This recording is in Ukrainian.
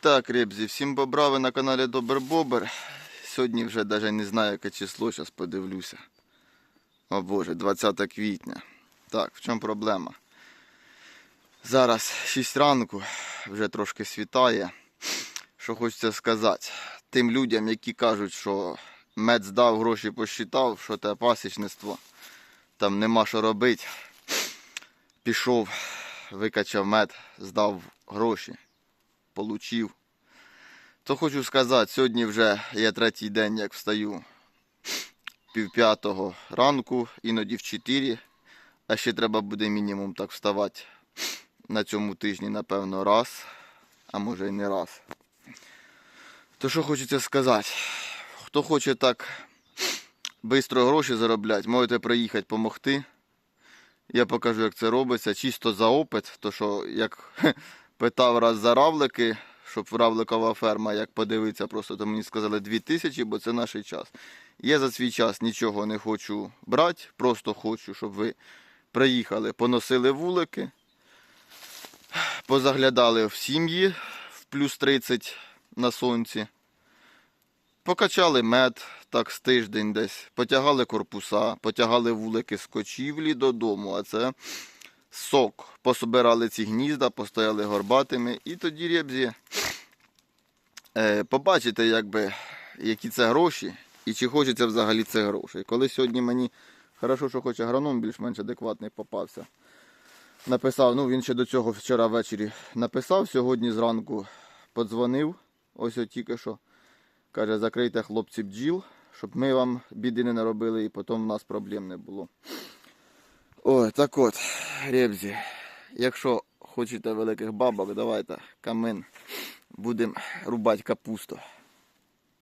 Так, ребзі, всім бобра, ви на каналі Добр Бобер. Сьогодні вже навіть не знаю, яке число, зараз подивлюся. О Боже, 20 квітня. Так, в чому проблема? Зараз 6 ранку, вже трошки світає. Що хочеться сказати, тим людям, які кажуть, що мед здав, гроші посчитав, що те пасічництво, там нема що робити. Пішов, викачав мед, здав гроші получив. То хочу сказати, сьогодні вже я третій день, як встаю пів п'ятого ранку, іноді в 4, а ще треба буде мінімум так вставати на цьому тижні, напевно, раз, а може і не раз. То що хочеться сказати? Хто хоче так швидко гроші заробляти, можете приїхати допомогти. Я покажу, як це робиться, чисто за опит, то що як питав раз за равлики, щоб равликова ферма, як подивитися, просто то мені сказали 2000, бо це наш час. Я за свій час нічого не хочу брати, просто хочу, щоб ви приїхали, поносили вулики, позаглядали в сім'ї в плюс 30 на сонці, покачали мед так з тиждень десь, потягали корпуса, потягали вулики з кочівлі додому, а це сок. Пособирали ці гнізда, постояли горбатими, і тоді ребзі е, побачите, якби, які це гроші, і чи хочеться взагалі це грошей. Коли сьогодні мені хорошо, що хоч агроном більш-менш адекватний попався. Написав, ну він ще до цього вчора ввечері написав, сьогодні зранку подзвонив, ось от тільки що. Каже, закрийте хлопці бджіл, щоб ми вам біди не наробили і потім в нас проблем не було. Ой, так от, ребзі, якщо хочете великих бабок, давайте камин. Будемо рубати капусту.